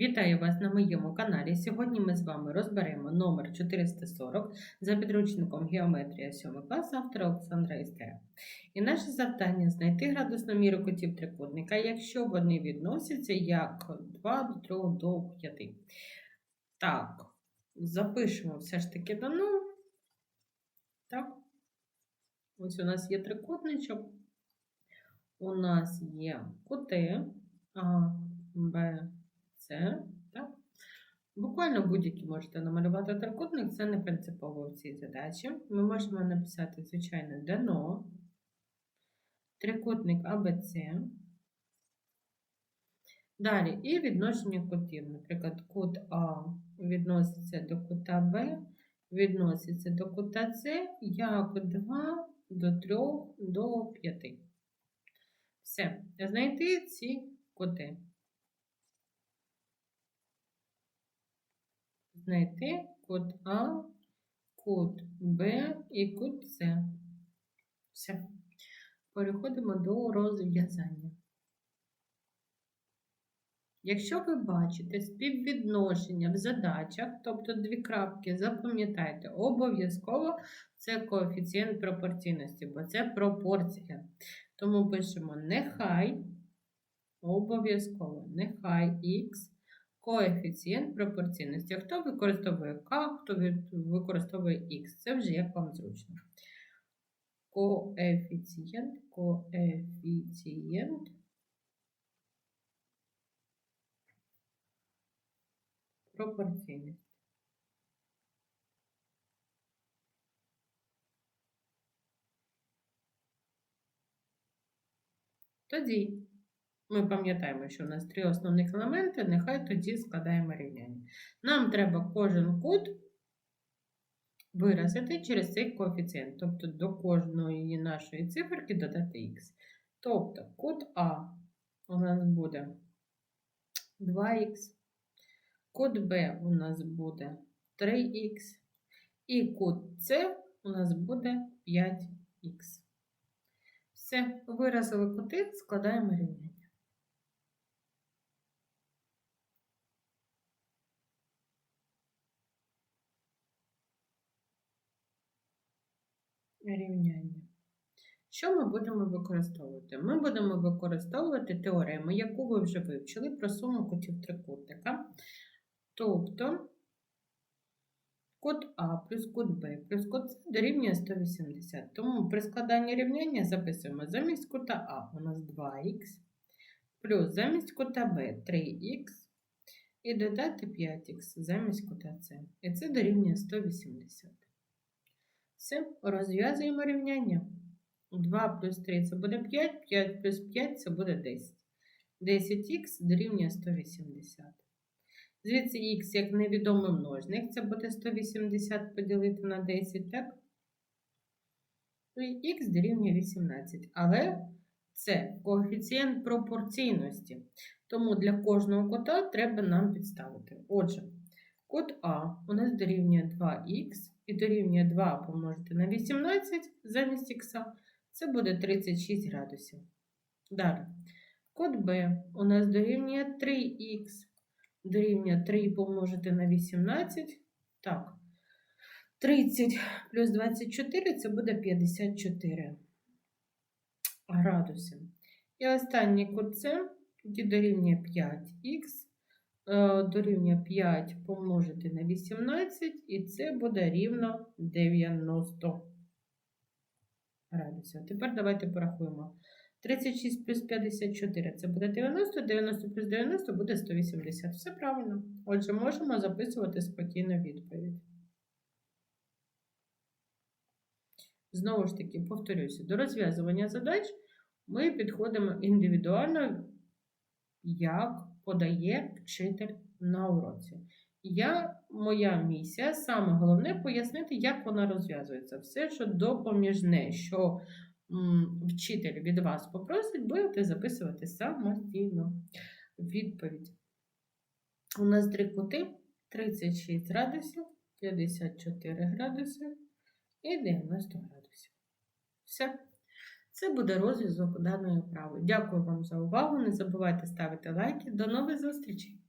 Вітаю вас на моєму каналі. Сьогодні ми з вами розберемо номер 440 за підручником Геометрія 7 клас автора Олександра Істера. І наше завдання знайти градусну міру кутів трикутника, якщо вони відносяться як 2 до 3 до 5. Так, запишемо все ж таки дано. Так. Ось у нас є трикутничок. У нас є кути А, Б, С. Так? Буквально будь-які можете намалювати трикутник, це не принципово в цій задачі. Ми можемо написати, звичайно, дано, трикутник АБЦ. Далі і відношення кутів. Наприклад, кут А відноситься до кута Б, відноситься до кута С як 2 до 3 до 5. Все, знайти ці кути. Знайти кут А, кут Б і кут С. Все. Переходимо до розв'язання. Якщо ви бачите співвідношення в задачах, тобто дві крапки, запам'ятайте, обов'язково це коефіцієнт пропорційності, бо це пропорція. Тому пишемо нехай, обов'язково, нехай х коефіцієнт пропорційності. Хто використовує К, хто використовує Х, це вже як вам зручно. Коефіцієнт, коефіцієнт пропорційність. Тоді ми пам'ятаємо, що у нас три основних елементи, нехай тоді складаємо рівняння. Нам треба кожен кут виразити через цей коефіцієнт, тобто до кожної нашої циферки додати х. Тобто кут А у нас буде 2х, кут Б у нас буде 3х, і кут С у нас буде 5х. Все, виразили кути, складаємо рівняння. Рівняння. Що ми будемо використовувати? Ми будемо використовувати теорему, яку ви вже вивчили про суму кутів трикутника. Тобто кут А плюс кут Б плюс кут С дорівнює 180. Тому при складанні рівняння записуємо замість кута А у нас 2х, плюс замість кута Б 3х, і додати 5х замість кута С. І це дорівнює 180. Все, розв'язуємо рівняння. 2 плюс 3 це буде 5, 5 плюс 5 це буде 10. 10х дорівнює 180. Звідси х як невідомий множник, це буде 180 поділити на 10, так? І х дорівнює 18. Але це коефіцієнт пропорційності. Тому для кожного кота треба нам підставити. Отже, код А у нас дорівнює 2х і дорівнює 2 помножити на 18 замість х. Це буде 36 градусів. Далі. Код Б у нас дорівнює 3х дорівнює 3 помножити на 18. Так, 30 плюс 24 це буде 54 градуси. І останній кут С, який дорівнює 5х, дорівнює 5 помножити на 18, і це буде рівно 90 градусів. Тепер давайте порахуємо. 36 плюс 54 це буде 90, 90 плюс 90 буде 180. Все правильно. Отже, можемо записувати спокійно відповідь. Знову ж таки, повторюся, до розв'язування задач ми підходимо індивідуально, як подає вчитель на уроці. Я, Моя місія, саме головне пояснити, як вона розв'язується. Все, що допоміжне, що вчитель від вас попросить, будете записувати самостійно відповідь. У нас три кути 36 градусів, 54 градуси і 90 градусів. Все. Це буде розв'язок даної вправи. Дякую вам за увагу. Не забувайте ставити лайки. До нових зустрічей!